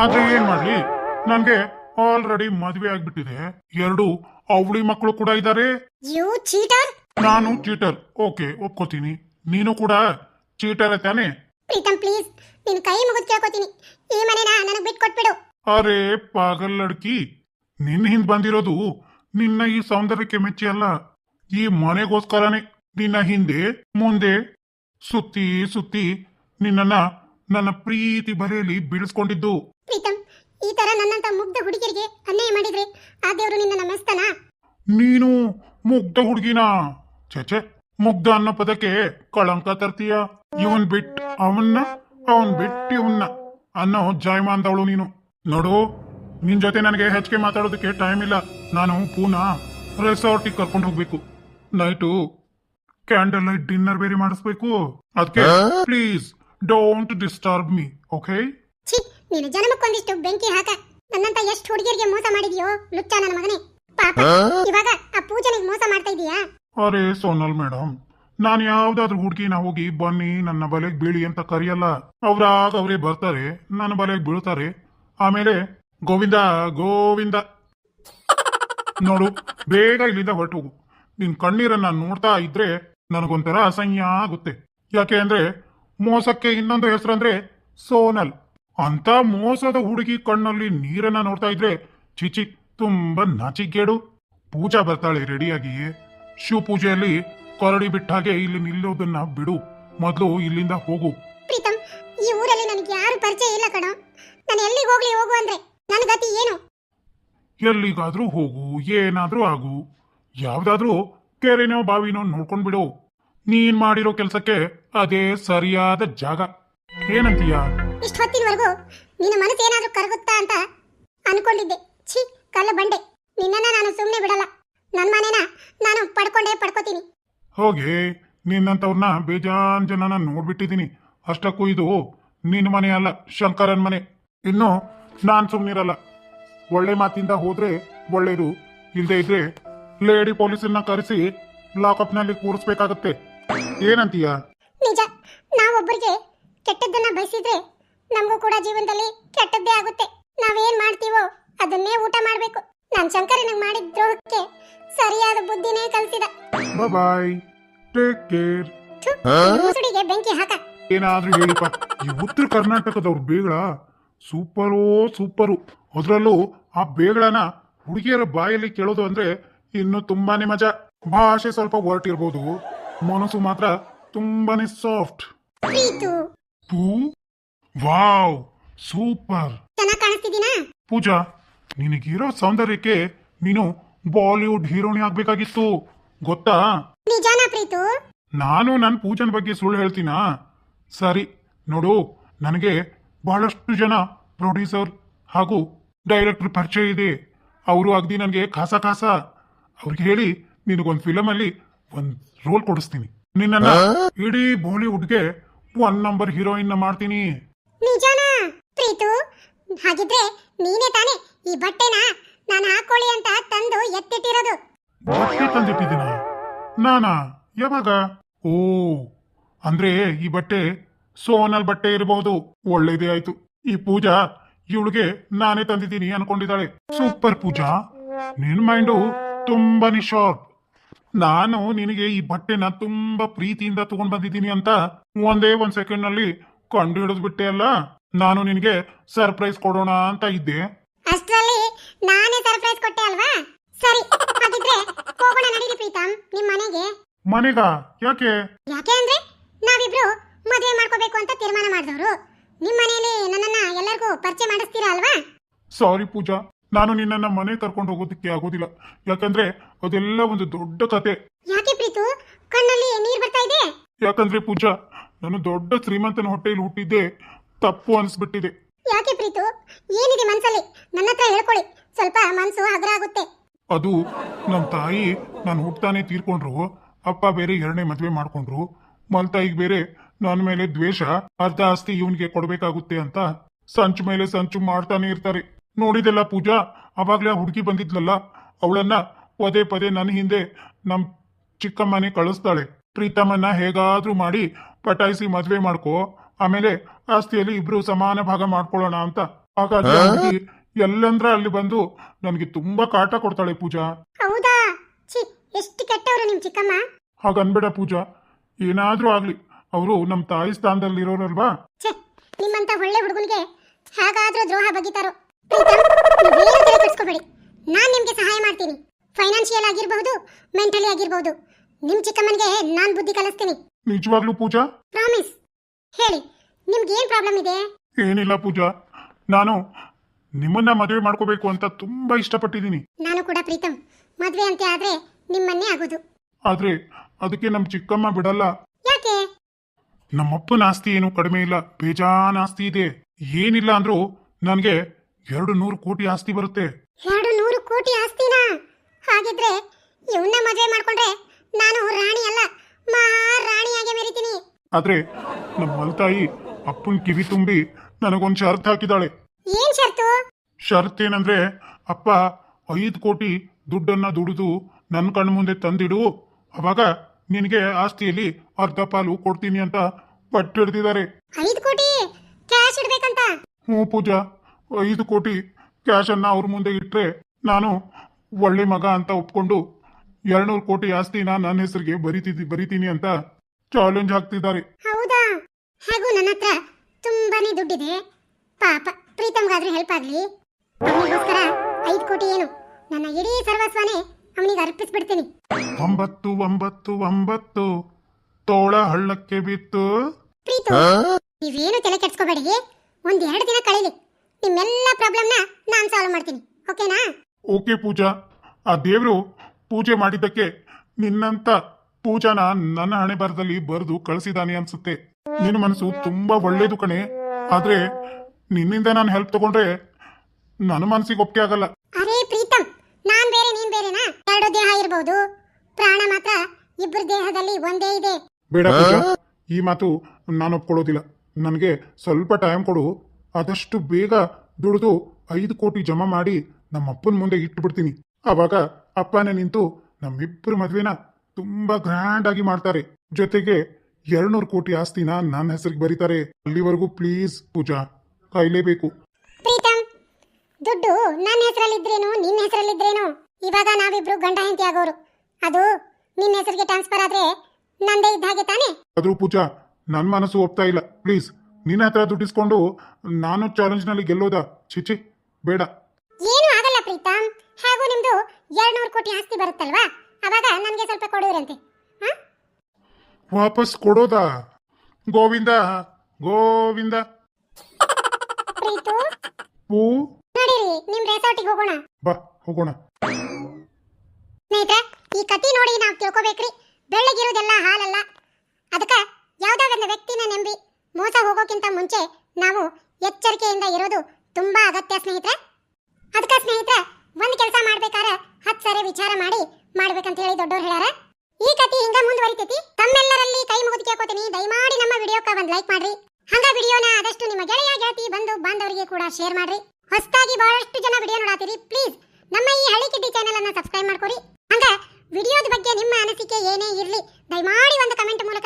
ಆದ್ರೆ ಏನ್ ಮಾಡ್ಲಿ? ನನ್ಗೆ ಆಲ್ರೆಡಿ ಮದ್ವೆ ಆಗ್ಬಿಟ್ಟಿದೆ. ಎರಡು ಅವಳಿ ಮಕ್ಕಳು ಕೂಡ ಇದ್ದಾರೆ ಯು ಚೀಟರ್ ನಾನು ಚೀಟರ್ ಓಕೆ ಒಪ್ಕೋತೀನಿ. ನೀನು ಕೂಡ ಚೀಟರ್ ತಾನೆ? ಪ್ರೀತಮ್ ಪ್ಲೀಸ್ ನಿನ್ ಕೈ ಮುಗಿದ್ ಕೇಳ್ಕೊತೀನಿ. ಈ ಮನೆನ ನನಗ್ ಬಿಟ್ಕೊಟ್ಬಿಡು ಅರೆ ಪಾಗಲ್ ಲಡ್ಕಿ ನಿನ್ ಹಿಂದ್ ಬಂದಿರೋದು ನಿನ್ನ ಈ ಸೌಂದರ್ಯಕ್ಕೆ ಮೆಚ್ಚಿ ಅಲ್ಲ. ಈ ಮನೆಗೋಸ್ಕರನೇ ನಿನ್ನ ಹಿಂದೆ ಮುಂದೆ ಸುತ್ತಿ ಸುತ್ತಿ ನಿನ್ನನ್ನ ನನ್ನ ಪ್ರೀತಿ ಬರೆಯಲ್ಲಿ ಬೀಳಿಸ್ಕೊಂಡಿದ್ದು. ಪ್ರೀತಮ್ ಈ ತರ ನನ್ನಂತ ಮುಗ್ಧ ಹುಡುಗಿಯರಿಗೆ ಅನ್ಯಾಯ ಮಾಡಿದ್ರೆ ಆ ದೇವರು ನಿನ್ನ ನಮಸ್ತಾನ ನೀನು ಮುಗ್ಧ ಹುಡುಗಿನ? ಚಚೆ ಮುಗ್ಧ ಅನ್ನೋ ಪದಕ್ಕೆ ಕಳಂಕ ತರ್ತೀಯ. ಇವನ್ ಬಿಟ್ ಅವನ್ನ ಅವನ್ ಬಿಟ್ಟು ಇವನ್ನ ಅನ್ನೋ ಜಾಯಮಾನ್ದವಳು ನೀನು. ನೋಡು ನಿನ್ ಜೊತೆ ನನಗೆ ಹೆಚ್ಚಿಗೆ ಮಾತಾಡೋದಕ್ಕೆ ಟೈಮ್ ಇಲ್ಲ. ನಾನು ಪೂನಾ ರೆಸಾರ್ಟಿಗೆ ಕರ್ಕೊಂಡು ಹೋಗ್ಬೇಕು. ನೈಟು ಕ್ಯಾಂಡಲ್ ಲೈಟ್ ಡಿನ್ನರ್ ಬೇರೆ ಮಾಡಿಸ್ಬೇಕು. ಅದಕ್ಕೆ please don't disturb me okay ಛೀ ನೀನು ಜನ್ಮಕ್ಕೊಂದಿಷ್ಟು ಬೆಂಕಿ ಹಾಕ. ನನ್ನಂತ ಎಷ್ಟು ಹುಡುಗಿಯರಿಗೆ ಮೋಸ ಮಾಡಿದ್ಯೋ ಲುಚ್ಚ ನನ್ನ ಮಗನೇ. ಪಾಪ ಇವಾಗ ಆ ಪೂಜನಿಗೆ ಮೋಸ ಮಾಡ್ತಾ ಇದೀಯಾ? ಅರೆ ಸೋನಲ್ ಮೇಡಮ್ ನಾನು ಯಾವ್ದಾದ್ರು ಹುಡುಗಿನ ಹೋಗಿ ಬನ್ನಿ ನನ್ನ ಬಲೆಗೆ ಬೀಳಿ ಅಂತ ಕರೆಯಲ್ಲ. ಅವ್ರಾಗ ಅವರೇ ಬರ್ತಾರೆ ನನ್ನ ಬಲೆಗೆ ಬೀಳ್ತಾರೆ. ಆಮೇಲೆ ಗೋವಿಂದ ಗೋವಿಂದ. ನೋಡು ಬೇಗ ಇಲ್ಲಿಂದ ಹೊರಟು ಹೋಗು. ನಿನ್ ಕಣ್ಣೀರನ್ನ ನೋಡ್ತಾ ಇದ್ರೆ ನನಗೊಂಥರ ಅಸಹ್ಯ ಆಗುತ್ತೆ. ಯಾಕೆ ಅಂದ್ರೆ ಮೋಸಕ್ಕೆ ಇನ್ನೊಂದು ಹೆಸರಂದ್ರೆ ಸೋನಲ್. ಅಂತ ಮೋಸದ ಹುಡುಗಿ ಕಣ್ಣಲ್ಲಿ ನೀರನ್ನ ನೋಡ್ತಾ ಇದ್ರೆ ಚಿಚಿ ತುಂಬಾ ನಾಚಿಗೇಡು ಪೂಜಾ ಬರ್ತಾಳೆ ರೆಡಿಯಾಗಿ ಶಿವ ಪೂಜೆಯಲ್ಲಿ ಕೊರಡಿ ಬಿಟ್ಟಾಗೆ ಇಲ್ಲಿ ನಿಲ್ಲೋದನ್ನ ಬಿಡು. ಮೊದಲು ಇಲ್ಲಿಂದ ಹೋಗು. ಪ್ರೀತಮ್ ಈ ಊರಲ್ಲಿ ನನಗೆ ಯಾರು ಪರಿಚಯ ಇಲ್ಲ ಕಣ. ನಾನು ಎಲ್ಲಿಗೆ ಹೋಗ್ಲಿ ಹೋಗು ಅಂದ್ರೆ ನನ್ನ ಗತಿ ಏನು? ಎಲ್ಲಿಗಾದ್ರೂ ಹೋಗು ಏನಾದ್ರೂ ಆಗು. ಯಾವ್ದಾದ್ರೂ ಕೆರೆನೋ ಬಾವಿನೋ ನೋಡ್ಕೊಂಡ್ಬಿಡು. ನೀನ್ ಮಾಡಿರೋ ಕೆಲ್ಸಕ್ಕೆ ಅದೇ ಸರಿಯಾದ ಜಾಗ. ಏನಂತೀಯ? ಇಷ್ಟ ಹೊತ್ತಿನವರೆಗೂ ನಿನ್ನ ಮನಸ್ಸು ಏನಾದ್ರೂ ಕರಗುತ್ತಾ ಅಂತ ಅನ್ಕೊಂಡಿದ್ದೆ. ಛೀ ಕಲ್ಲ ಬಂಡೆ. ನಿನ್ನನ್ನ ನಾನು ಸುಮ್ಮನೆ ಬಿಡಲ್ಲ. ನನ್ನ ಮನೇನ ನಾನು ಪಡ್ಕೊಂಡೇ ಪಡ್ಕೋತೀನಿ. ಹೋಗಿ ನಿನ್ನಂತವ್ರನ್ನ ಬೇಜಾನ್ ಜನನ ನೋಡ್ಬಿಟ್ಟಿದ್ದೀನಿ. ಅಷ್ಟಕ್ಕೂ ಇದು ನಿನ್ನ ಮನೆ ಅಲ್ಲ ಶಂಕರನ್ ಮನೆ. ಇನ್ನು ನಾನು ಸುಮ್ಮನಿರಲ್ಲ ಒಳ್ಳೆ ಮಾತಿಂದ ಹೋದ್ರೆ ಒಳ್ಳೇದು. ಇಲ್ದೇ ಇದ್ರೆ ಲೇಡಿ ಪೊಲೀಸನ್ನ ಕರೆಸಿ ಲಾಕಪ್ನಲ್ಲಿ ಕೂರಿಸ್ಬೇಕಾಗತ್ತೆ. ಏನಂತೀಯ? ನಿಜ ನಾವೊಬ್ಬರಿಗೆ ಕೆಟ್ಟದ್ದನ್ನ ಬಯಸಿದ್ರೆ ನಮಗೂ ಕೂಡ ಜೀವನದಲ್ಲಿ ಕೆಟ್ಟದ್ದೇ ಆಗುತ್ತೆ. ನಾವೇನ್ ಮಾಡ್ತೀವೋ ಅದನ್ನೇ ಊಟ ಮಾಡ್ಬೇಕು. ನಾನ್ ಶಂಕರನಿಗೆ ಮಾಡಿದ ದ್ರೋಹಕ್ಕೆ ಸರಿಯಾದ ಬುದ್ಧಿನೇ ಕಲಿಸಿದ. ಬಾಯ್ ಟೇಕ್ ಕೇರ್ ಮುಸುಡಿಗೆ ಬೆಂಕಿ ಹಾಕ. ಏನಾದ್ರೂ ಹೇಳಿಪ್ಪ. ಈ ಉತ್ತರ ಕರ್ನಾಟಕದವ್ರು ಬೇಗಳ ಸೂಪರೋ ಸೂಪರು. ಅದರಲ್ಲೂ ಆ ಬೇಗಳನ ಹುಡುಗಿಯರ ಬಾಯಲ್ಲಿ ಕೇಳೋದು ಅಂದ್ರೆ ಇನ್ನು ತುಂಬಾನೇ ಮಜಾ. ಭಾಷೆ ಸ್ವಲ್ಪ ಹೊರಟಿರ್ಬೋದು. ಮನಸ್ಸು ಮಾತ್ರ ತುಂಬಾನೇ ಸಾಫ್ಟ್ ಪ್ರೀತು. ಪೂ ವಾವ್ ಸೂಪರ್. ಚೆನ್ನಾಗ್ ಪೂಜಾ ನಿನಗಿರೋ ಸೌಂದರ್ಯಕ್ಕೆ ನೀನು ಬಾಲಿವುಡ್ ಹೀರೋಣಿ ಆಗ್ಬೇಕಾಗಿತ್ತು. ಗೊತ್ತಾ? ನಿಜಾನಾ ಪ್ರೀತು? ನಾನು ನನ್ನ ಪೂಜನ್ ಬಗ್ಗೆ ಸುಳ್ಳು ಹೇಳ್ತೀನಾ? ಸರಿ ನೋಡು ನನಗೆ ಬಹಳಷ್ಟು ಜನ ಪ್ರೊಡ್ಯೂಸರ್ ಹಾಗೂ ಡೈರೆಕ್ಟರ್ ಪರಿಚಯ ಇದೆ. ಅವರು ಆಗದಿ ನನಗೆ ಖಾಸ ಖಾಸ. ಅವ್ರಿಗೆ ಹೇಳಿ ನಿನಗೊಂದು ಫಿಲಮ್ ಅಲ್ಲಿ ಒಂದು ರೋಲ್ ಕೊಡಿಸ್ತೀನಿ. ನಿನ್ನ ಇಡೀ ಬಾಲಿವುಡ್ಗೆ ಒನ್ ನಂಬರ್ ಹೀರೋಯಿನ್ ಮಾಡ್ತೀನಿ. ನಿಜಾನಾ? ಪ್ರೀತು ಹಾಗಿದ್ರೆ ನೀನೇ ತಾನೇ ಈ ಬಟ್ಟೆನ ನಾನು ಹಾಕೊಳ್ಳಿ ಅಂತ ತಂದು ಎತ್ತಿಟ್ಟಿರೋದು. ಬಟ್ಟೆ ತಂದಿಟ್ಟಿದ್ದೀನ? ನಾನಾ? ಯಾವಾಗ? ಓ ಅಂದ್ರೆ ಈ ಬಟ್ಟೆ ಸೋನಲ್ ಬಟ್ಟೆ ಇರಬಹುದು ಒಳ್ಳೇದೇ ಆಯ್ತು. ಈ ಪೂಜಾ ಇವಳಿಗೆ ನಾನೇ ತಂದಿದ್ದೀನಿ ಅನ್ಕೊಂಡಿದ್ದಾಳೆ. ಸೂಪರ್ ಪೂಜಾ. ನಿನ್ ಮೈಂಡು ತುಂಬಾನೇ ಶಾರ್ಪ್ ನಾನು ನಿನಗೆ ಈ ಬಟ್ಟೆನ ತುಂಬಾ ಪ್ರೀತಿಯಿಂದ ತಗೊಂಡ್ ಬಂದಿದ್ದೀನಿ ಅಂತ ಒಂದೇ ಒಂದ್ ಸೆಕೆಂಡ್ನಲ್ಲಿ ಕಂಡು ಹಿಡಿದು ಬಿಟ್ಟೆ ಅಲ್ಲ? ನಾನು ನಿನಗೆ ಸರ್ಪ್ರೈಸ್ ಕೊಡೋಣ ಅಂತ ಇದ್ದೆ. ಅಷ್ಟರಲ್ಲಿ ನಾನೇ ಸರ್ಪ್ರೈಸ್ ಕೊಟ್ಟೆ ಅಲ್ವಾ? ಸರಿ ಹಾಗಿದ್ರೆ ಹೋಗೋಣ ನಡೀರಿ ಪ್ರೀತಮ್ ನಿಮ್ ಮನೆಗೆ. ಮನೆಗ? ಯಾಕೆ? ಯಾಕೆ ಅಂದ್ರೆ ನಾವಿಬ್ರು ಮದುವೆ ಮಾಡ್ಕೋಬೇಕು ಅಂತ ತೀರ್ಮಾನ ಮಾಡಿದವರು. ನಿಮ್ ಮನೆಯಲ್ಲಿ ನನ್ನನ್ನ ಎಲ್ಲರಿಗೂ ಪರಿಚಯ ಮಾಡಿಸ್ತೀರಾ ಅಲ್ವಾ? ಸಾರಿ ಪೂಜಾ ನಾನು ನಿನ್ನನ್ನ ಮನೆ ಕರ್ಕೊಂಡು ಹೋಗೋದಕ್ಕೆ ಆಗೋದಿಲ್ಲ. ಯಾಕಂದ್ರೆ ಅದೆಲ್ಲ ಒಂದು ದೊಡ್ಡ ಕತೆ. ಯಾಕೆ ಪ್ರೀತು? ಕಣ್ಣಲ್ಲಿ ನೀರ್ ಬರ್ತಾ ಇದೆ? ಯಾಕಂದ್ರೆ ಪೂಜಾ ನಾನು ದೊಡ್ಡ ಶ್ರೀಮಂತನ ಹೊಟ್ಟೆಯಲ್ಲಿ ಹುಟ್ಟಿದ್ದೆ. ತಪ್ಪು ಅನ್ಸ್ಬಿಟ್ಟಿದೆ. ಯಾಕೆ ಪ್ರೀತು? ಏನಿದೆ ಮನ್ಸಲ್ಲಿ? ನನ್ನ ಹತ್ರ ಹೇಳ್ಕೊಳ್ಳಿ. ಸ್ವಲ್ಪ ಮನ್ಸು ಹಗರ ಆಗುತ್ತೆ. ಅದು ನಮ್ಮ ತಾಯಿ ನಾನು ಹುಟ್ಟಾನೆ ತೀರ್ಕೊಂಡ್ರು ಅಪ್ಪ ಬೇರೆ ಎರಡನೇ ಮದುವೆ ಮಾಡ್ಕೊಂಡ್ರು. ಮಲ್ತಾಯಿಗೆ ಬೇರೆ ನನ್ನ ಮೇಲೆ ದ್ವೇಷ ಅರ್ಧ ಆಸ್ತಿ ಇವನಿಗೆ ಕೊಡ್ಬೇಕಾಗುತ್ತೆ ಅಂತ ಸಂಚು ಮೇಲೆ ಸಂಚು ಮಾಡ್ತಾನೆ ಇರ್ತಾರೆ. ನೋಡಿದೆಲ್ಲ ಪೂಜಾ? ಅವಾಗ್ಲೇ ಆ ಹುಡುಗಿ ಬಂದಿದ್ಲಲ್ಲ? ಅವಳನ್ನ ಪದೇ ಪದೇ ನನ್ನ ಹಿಂದೆ ನಮ್ಮ ಚಿಕ್ಕಮ್ಮನೆ ಕಳಿಸ್ತಾಳೆ. ಪ್ರೀತಮ್ಮನ್ನ ಹೇಗಾದ್ರೂ ಮಾಡಿ ಪಟಾಯಿಸಿ ಮದುವೆ ಮಾಡ್ಕೋ. ಆಮೇಲೆ ಆಸ್ತಿಯಲ್ಲಿ ಇಬ್ರು ಸಮಾನ ಭಾಗ ಮಾಡ್ಕೊಳ್ಳೋಣ ಅಂತ. ಹಾಗಾಗಿ ಎಲ್ಲಂದ್ರ ಅಲ್ಲಿ ಬಂದು ನನಗೆ ತುಂಬಾ ಕಾಟ ಕೊಡ್ತಾಳೆ ಪೂಜಾ. ಹೌದಾ? ಎಷ್ಟು ಕೆಟ್ಟವರು ನಿಮ್ ಚಿಕ್ಕಮ್ಮ. ಹಾಗನ್ಬೇಡ ಪೂಜಾ. ಏನಾದ್ರೂ ಆಗ್ಲಿ. ಅವರು ನಮ್ಮ ತಾಯಿ ಸ್ಥಾನದಲ್ಲಿ ಇರೋರಲ್ವಾ ನಿಮ್ಮಂತ ಒಳ್ಳೆ ಹುಡುಗನಿಗೆ ಹಾಗಾದ್ರೂ ದ್ರೋಹ ಬಗೀತಾರೋ? ನೀವೇನು ತಲೆ ಕೆಡಿಸ್ಕೋಬೇಡಿ. ನಾನು ನಿಮಗೆ ಸಹಾಯ ಮಾಡ್ತೀನಿ. ಫೈನಾನ್ಷಿಯಲ್ ಆಗಿರ್ಬಹುದು ಮೆಂಟಲಿ ಆಗಿರ್ಬಹುದು. ನಿಮ್ ಚಿಕ್ಕಮ್ಮನಿಗೆ ನಾನು ಬುದ್ಧಿ ಕಲಿಸ್ತೀನಿ. ನಿಜವಾಗ್ಲೂ ಪೂಜಾ? ಪ್ರಾಮಿಸ್ ಹೇಳಿ ನಿಮ್ಗೆ ಏನು ಪ್ರಾಬ್ಲಮ್ ಇದೆ? ಏನಿಲ್ಲ ಪೂಜಾ. ನಾನು ನಿಮ್ಮನ್ನ ಮದುವೆ ಮಾಡ್ಕೋಬೇಕು ಅಂತ ತುಂಬಾ ಇಷ್ಟಪಟ್ಟಿದ್ದೀನಿ. ನಾನು ಕೂಡ ಪ್ರೀತಮ್ ಮದುವೆ ಅಂತ ಆದ್ರೆ ನಿಮ್ಮನ್ನೇ ಆಗೋದು. ಆದ್ರೆ ಅದಕ್ಕೆ ನಮ್ಮ ಚಿಕ್ಕಮ್ಮ ಬಿಡಲ್ಲ. ಯಾಕೆ? ನಮ್ಮಪ್ಪನ ಆಸ್ತಿ ಏನು ಕಡಿಮೆ ಇಲ್ಲ. ಬೇಜಾನ್ ಆಸ್ತಿ ಇದೆ. ಏನಿಲ್ಲ ಅಂದ್ರೂ ನನಗೆ ಎರಡು ನೂರು ಕೋಟಿ ಆಸ್ತಿ ಬರುತ್ತೆ. ಎರಡು ನೂರು ಕೋಟಿ ಆಸ್ತಿನಾ? ಹಾಗಿದ್ರೆ ಇವನ್ನ ಮದುವೆ ಮಾಡ್ಕೊಂಡ್ರೆ ನಾನು ರಾಣಿ ಅಲ್ಲ ಮಹಾರಾಣಿಯಾಗಿ ಮೆರಿತೀನಿ. ಆದ್ರೆ ನಮ್ಮ ಮಲ್ತಾಯಿ ಅಪ್ಪನ್ ಕಿವಿ ತುಂಬಿ ನನಗೊಂದು ಶರ್ತ್ ಹಾಕಿದಾಳೆ. ಏನ್ ಶರ್ತು ಶರ್ತ್ ಏನಂದ್ರೆ ಅಪ್ಪ ಐದು ಕೋಟಿ ದುಡ್ಡನ್ನ ದುಡಿದು ನನ್ನ ಕಣ್ಣ ಮುಂದೆ ತಂದಿಡು. ಅವಾಗ ನಿನಗೆ ಆಸ್ತಿಯಲ್ಲಿ ಅರ್ಧ ಪಾಲು ಕೊಡ್ತೀನಿ ಅಂತ ಪಟ್ಟು ಹಿಡ್ದಿದ್ದಾರೆ. ಐದು ಕೋಟಿ? ಕ್ಯಾಶ್ ಇಡ್ಬೇಕಂತ? ಹ್ಞೂ ಪೂಜಾ. ಐದು ಕೋಟಿ ಕ್ಯಾಶನ್ನು ಅವ್ರ ಮುಂದೆ ಇಟ್ರೆ ನಾನು ಒಳ್ಳೆ ಮಗ ಅಂತ ಒಪ್ಕೊಂಡು ಎರಡ್ನೂರು ಕೋಟಿ ಆಸ್ತಿನ ನನ್ನ ಹೆಸರಿಗೆ ಬರಿತಿದ್ದಿ ಬರಿತೀನಿ ಅಂತ ಚಾಲೆಂಜ್ ಹಾಕ್ತಿದ್ದಾರೆ. ಹೌದಾ? ಹಾಗೂ ನನ್ನ ಹತ್ರ ತುಂಬಾನೇ ದುಡ್ಡಿದೆ. ಪಾಪ ಪ್ರೀತಮ್ಗಾದ್ರೂ ಹೆಲ್ಪ್ ಆಗ್ಲಿ. ಅವನಿಗೋಸ್ಕರ ಐದು ಕೋಟಿ ಏನು? ನನ್ನ ಇಡೀ ಸರ್ವಸ್ವನೇ ಅವನಿಗೆ ಅರ್ಪಿಸ್ಬಿಡ್ತೀನಿ. ಒಂಬತ್ತು ಒಂಬತ್ತು ಒಂಬತ್ತು. ತೋಳ ಹಳ್ಳಕ್ಕೆ ಬಿತ್ತು. ಪ್ರೀತು ನೀವೇನು ತಲೆ ಕೆಡ್ಸ್ಕೋಬೇಡಿ ಒಂದ್ ಎರಡು ದಿನ ಕಳೀಲಿ. ನಿಮ್ಮೆಲ್ಲ ಪ್ರಾಬ್ಲಮ್ನ ನಾನು ಸಾಲ್ವ್ ಮಾಡ್ತೀನಿ. ಓಕೆನಾ ಓಕೆ ಪೂಜಾ. ಆ ದೇವರು ಪೂಜೆ ಮಾಡಿದ್ದಕ್ಕೆ ನಿನ್ನಂತ ಪೂಜಾನ ನನ್ನ ಹಣೆ ಬರದಲ್ಲಿ ಬರೆದು ಕಳಿಸಿದಾನೆ ಅನ್ಸುತ್ತೆ. ನಿನ್ನ ಮನಸ್ಸು ತುಂಬಾ ಒಳ್ಳೇದು ಕಣೆ. ಆದ್ರೆ ನಿನ್ನಿಂದ ನಾನು ಹೆಲ್ಪ್ ತಗೊಂಡ್ರೆ ನನ್ನ ಮನಸ್ಸಿಗೆ ಒಪ್ಪಿಗೆ ಆಗಲ್ಲ. ಅರೇ ಪ್ರೀತಂ ನಾನ್ ಬೇರೆ ನೀನ್ ಬೇರೆನಾ? ಎರಡು ದೇಹ ಇರಬಹುದು ಪ್ರಾಣ ಮಾತ್ರ ಇಬ್ಬರ ದೇಹದಲ್ಲಿ ಒಂದೇ ಇದೆ. ಬೇಡ ಪೂಜಾ ಈ ಮಾತು ನಾನು ಒಪ್ಕೊಳ್ಳೋದಿಲ್ಲ. ನನಗೆ ಸ್ವಲ್ಪ ಟೈಮ್ ಕೊಡು. ಆದಷ್ಟು ಬೇಗ ದುಡಿದು ಐದು ಕೋಟಿ ಜಮಾ ಮಾಡಿ ನಮ್ಮ ಅಪ್ಪನ ಮುಂದೆ ಇಟ್ಬಿಡ್ತೀನಿ. ಆವಾಗ ಅಪ್ಪನೇ ನಿಂತು ನಮ್ಮಿಬ್ಬರ ಮದುವೆನ ತುಂಬಾ ಗ್ರ್ಯಾಂಡ್ ಆಗಿ ಮಾಡ್ತಾರೆ. ಜೊತೆಗೆ ಎರಡ್ನೂರು ಕೋಟಿ ಆಸ್ತಿನ ನನ್ನ ಹೆಸರಿಗೆ ಬರೀತಾರೆ. ಅಲ್ಲಿವರೆಗೂ ಪ್ಲೀಸ್ ಪೂಜಾ ಕಾಯ್ಲೇಬೇಕು. ಪ್ರೀತಮ್ ದುಡ್ಡು ನನ್ನ ಹೆಸರಲ್ಲಿದ್ರೇನು ನಿನ್ನ ಹೆಸರಲ್ಲಿದ್ರೇನು? ಇವಾಗ ನಾವಿಬ್ರು ಗಂಡ ಹೆಂಡತಿ ಆಗೋರು. ಅದು ನಿನ್ನ ಹೆಸರಿಗೆ ಟ್ರಾನ್ಸ್ಫರ್ ಆದ್ರೆ ನಂದೇ ಇದ್ದ ಹಾಗೆ ತಾನೇ? ಆದ್ರೂ ಪೂಜಾ ನನ್ನ ಮನಸ್ಸು ಒಪ್ತಾ ಇಲ್ಲ. ಪ್ಲೀಸ್ ನಿನ್ನ ಹತ್ರ ದುಡ್ಡಿಸ್ಕೊಂಡು ನಾನು ಚಾಲೆಂಜ್ನಲ್ಲಿ ಗೆಲ್ಲೋದಾ. ಚಿಚಿ ಬೇಡ. ಏನು ಆಗಲ್ಲ ಪ್ರೀತಮ್ ಹಾಗೂ ನಿಮ್ದು ಎರಡ್ನೂರು ಕೋಟಿ ಆಸ್ತಿ ಬರುತ್ತಲ್ವಾ? ಅವಾಗ ನನಗೆ ಸ್ವಲ್ಪ ಕೊಡುವಿರಂತೆ. ಹಾ? ವಾಪಸ್ ಕೊಡೋದಾ? ಗೋವಿಂದ ಗೋವಿಂದ. ಪ್ರೀತು? ಪೂ ನಡೀರಿ ನಿಮ್ ರೆಸಾರ್ಟಿಗೆ ಹೋಗೋಣ. ಬಾ ಹೋಗೋಣ. ಸ್ನೇಹಿತರೆ ಈ ಕತಿ ನೋಡಿ ನಾವು ತಿಳ್ಕೊಬೇಕ್ರಿ. ಬೆಳ್ಳಗಿರೋದೆಲ್ಲ ಹಾಲಲ್ಲ. ಅದಕ್ಕೆ ಯಾವ್ದೋ ಒಂದು ವ್ಯಕ್ತಿನ ನಂಬಿ. ಮೋಸ ಹೋಗೋಕ್ಕಿಂತ ಮುಂಚೆ ನಾವು ಎಚ್ಚರಿಕೆಯಿಂದ ಇರೋದು ತುಂಬಾ ಅಗತ್ಯ, ಸ್ನೇಹಿತರೆ. ಅದಕ್ಕೆ ಸ್ನೇಹಿತರೆ, ಒಂದು ಕೆಲಸ ಮಾಡ್ಬೇಕಾದ್ರೆ ಹತ್ತು ಸರಿ ವಿಚಾರ ಮಾಡಿ ಮಾಡ್ಬೇಕಂತ ಹೇಳಿ ದೊಡ್ಡವ್ರು ಹೇಳ್ಯಾರ. ಈ ಕತಿ ಹಿಂಗ ಮುಂದುವರಿತೈತಿ. ತಮ್ಮೆಲ್ಲರಲ್ಲಿ ಕೈ ಮುಗಿದು ಕೇಳ್ಕೊತೀನಿ. ದಯಮಾಡಿ ನಮ್ಮ ವಿಡಿಯೋಕ್ಕ ಒಂದ್ ಲೈಕ್ ಮಾಡ್ರಿ. ಹಂಗ ವಿಡಿಯೋನ ಆದಷ್ಟು ನಿಮ್ಮ ಗೆಳೆಯ, ಗೆಳತಿ ಬಂದು ಬಾಂಧವರಿಗೆ ಕೂಡ ಶೇರ್ ಮಾಡ್ರಿ. ಹೊಸದಾಗಿ ಬಹಳಷ್ಟು ಜನ ವಿಡಿಯೋ ನೋಡಾತೀರಿ. ಪ್ಲೀಸ್ ನಮ್ಮ ಈ ಹಳ್ಳಿ ಕಿಡ್ಡಿ ಚಾನೆಲ್ ಅನ್ನ ಸಬ್ಸ್ಕ್ರೈಬ್ ಮಾಡ್ಕೊರಿ. ಹಂಗ ವಿಡಿಯೋದ ಬಗ್ಗೆ ನಿಮ್ಮ ಅನಿಸಿಕೆ ಏನೇ ಇರಲಿ, ದಯಮಾಡಿ ಒಂದು ಕಮೆಂಟ್ ಮೂಲಕ